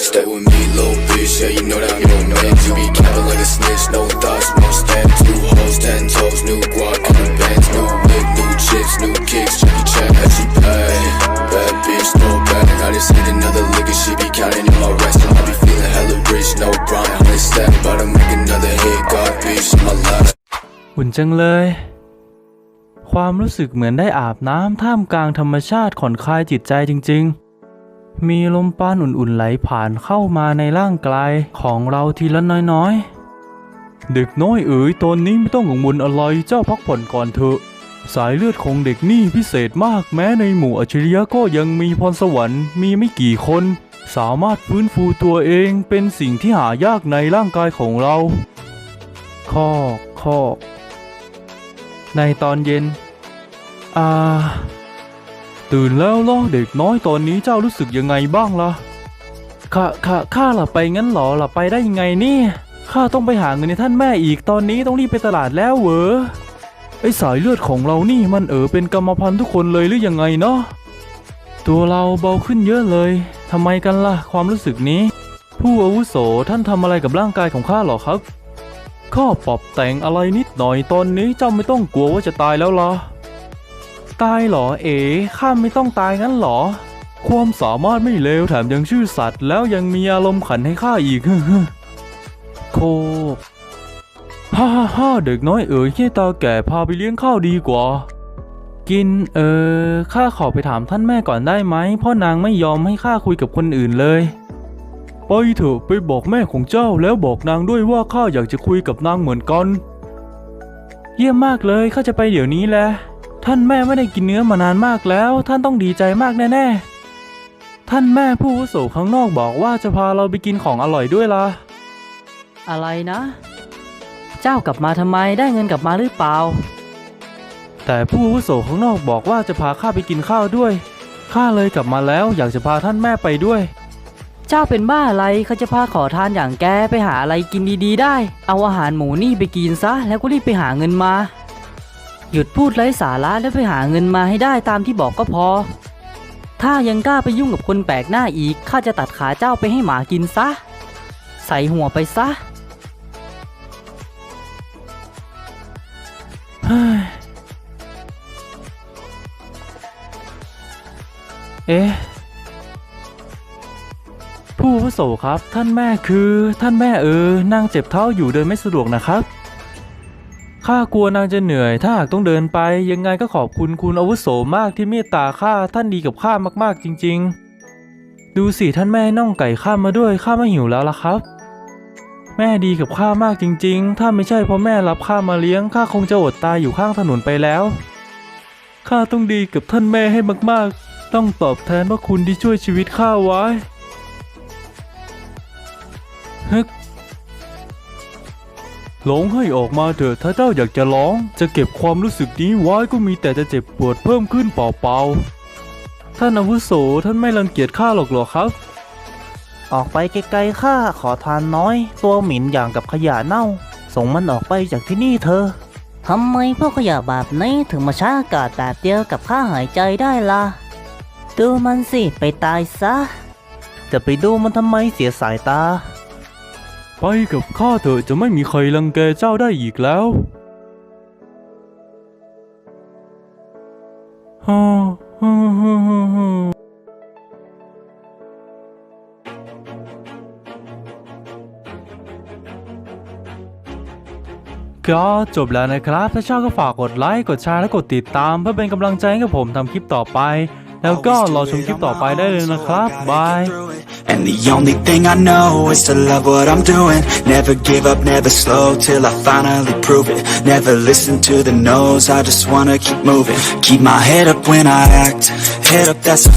Stay with me, little bitch, yeah, you know that I'm your man. You be capping like a snitch, no thoughts, no stand. Two hoes, ten toes, new guac in the bands, new whip, new chips, new kicks, Jackie Chan, as she pay. Bad bitch, no bag. I just hit another lick and she be counting in my rest. I be feeling hella rich, no Brian, honey stack. About to make another hit, God bitch, my life. อุ่นจังเลย ความรู้สึกเหมือนได้อาบน้ำท่ามกลางธรรมชาติผ่อนคลายจิตใจจริง ๆ มีลมปานอุ่นๆไหลผ่านเข้ามาในร่างกายของเราทีละน้อยๆ เด็กน้อยเอ๋ยตอนนี้ไม่ต้องกังวลอะไรเจ้าพักผ่อนก่อนเถอะ สายเลือดของเด็กนี่พิเศษมากแม้ในหมู่อัจฉริยะก็ยังมีพรสวรรค์มีไม่กี่คน สามารถฟื้นฟูตัวเองเป็นสิ่งที่หายากในร่างกายของเราข้อข้อในตอนเย็น อ่า ตื่นแล้วเหรอเด็กน้อยตอนนี้เจ้ารู้สึกยังไงบ้างล่ะข้าข้าข้าหลับไปงั้นหรอหลับไปได้ยังไงนี่ข้าต้องไปหาเงินในท่านแม่อีกตอนนี้ต้องรีบไปตลาดแล้วเหรอไอสายเลือดของเรานี่มันเออเป็นกรรมพันธุ์ทุกคนเลยหรือยังไงเนาะตัวเราเบาขึ้นเยอะเลยทำไมกันล่ะความรู้สึกนี้ ผู้อาวุโสท่านทำอะไรกับร่างกายของข้าหรอครับข้าปรับแต่งอะไรนิดหน่อยตอนนี้เจ้าไม่ต้องกลัวว่าจะตายแล้วล่ะ ตายเหรอเอ๋ข้าไม่ต้องตายงั้นเหรอ ความสามารถไม่เลวแถมยังชื่อสัตว์ แล้วยังมีอารมณ์ขันให้ข้าอีกโคฮ่าฮ่าฮ่าเด็กน้อยเอ๋ยขี้ตาแก่พาไปเลี้ยงข้าวดีกว่า กินเออข้าขอไปถามท่านแม่ก่อนได้ไหมพ่อนางไม่ยอมให้ข้าคุยกับคนอื่นเลยไปเถอะไปบอกแม่ของเจ้าแล้วบอกนางด้วยว่าข้าอยากจะคุยกับนางเหมือนกัน เยี่ยมมากเลยข้าจะไปเดี๋ยวนี้แหละ ท่านแม่ไม่ได้กินเนื้อมานานมากแล้ว ท่านต้องดีใจมากแน่ๆ ท่านแม่ผู้อาวุโสข้างนอกบอกว่าจะพาเราไปกินของอร่อยด้วยล่ะ อะไรนะ เจ้ากลับมาทำไมได้เงินกลับมาหรือเปล่า แต่ผู้อาวุโสข้างนอกบอกว่าจะพาข้าไปกินข้าวด้วย ข้าเลยกลับมาแล้วอยากจะพาท่านแม่ไปด้วย เจ้าเป็นบ้าอะไรเขาจะพาขอทานอย่างแกไปหาอะไรกินดีๆ ได้ เอาอาหารหมูนี่ไปกินซะ แล้วก็รีบไปหาเงินมา หยุดพูดไร้สาระแล้วไปหาเงินมาให้ได้ตามที่บอกก็พอ ถ้ายังกล้าไปยุ่งกับคนแปลกหน้าอีก ข้าจะตัดขาเจ้าไปให้หมากินซะ ใส่หัวไปซะเฮ้ยเอ๊ะ ผู้อาวุโสครับ ท่านแม่คือท่านแม่เออนางเจ็บเท้าอยู่เดินไม่สะดวกนะครับ ข้ากลัวนางจะเหนื่อย ถ้าหากต้องเดินไป ยังไงก็ขอบคุณคุณอาวุโสมากที่เมตตาข้าท่านดีกับข้ามากๆจริง ๆ ดูสิท่านแม่น่องไก่ข้ามาด้วยข้าไม่หิวแล้วล่ะครับ แม่ดีกับข้ามากจริง ๆ ถ้าไม่ใช่เพราะแม่รับข้ามาเลี้ยงข้าคงจะอดตายอยู่ข้างถนนไปแล้วข้าต้องดีกับท่านแม่ให้มากๆ ต้องตอบแทนพระคุณที่ช่วยชีวิตข้าไว้ฮึก ร้องให้ออกมาเถอะถ้าเจ้าอยากจะร้อง จะเก็บความรู้สึกนี้ไว้ก็มีแต่จะเจ็บปวดเพิ่มขึ้นเปล่าๆ ท่านอาวุโสท่านไม่รังเกียจข้าหรอกเหรอครับ ออกไปไกลๆข้าขอทานน้อย ตัวหมิ่นอย่างกับขยะเน่า ส่งมันออกไปจากที่นี่เธอะทำไมพวกขยะแบบนี้ถึงมาช้าอากาศแบบเดียวกับข้าหายใจได้ล่ะ ดูมันสิไปตายซะ จะไปดูมันทำไมเสียสายตา ไปกับข้าเถอะจะไม่มีใครรังแกเจ้าได้อีกแล้วฮ่าฮ่าฮ่าฮ่าฮ่าก็จบแล้วนะครับ ถ้าชอบก็ฝากกดไลค์ กดแชร์ และกดติดตาม เพื่อเป็นกำลังใจให้กับผมทำคลิปต่อไป แล้วก็รอชมคลิปต่อไปได้เลยนะครับ บาย And the only thing I know is to love what I'm doing. Never give up, never slow till I finally prove it. Never listen to the no's, I just wanna keep moving. Keep my head up when I act, head up that's a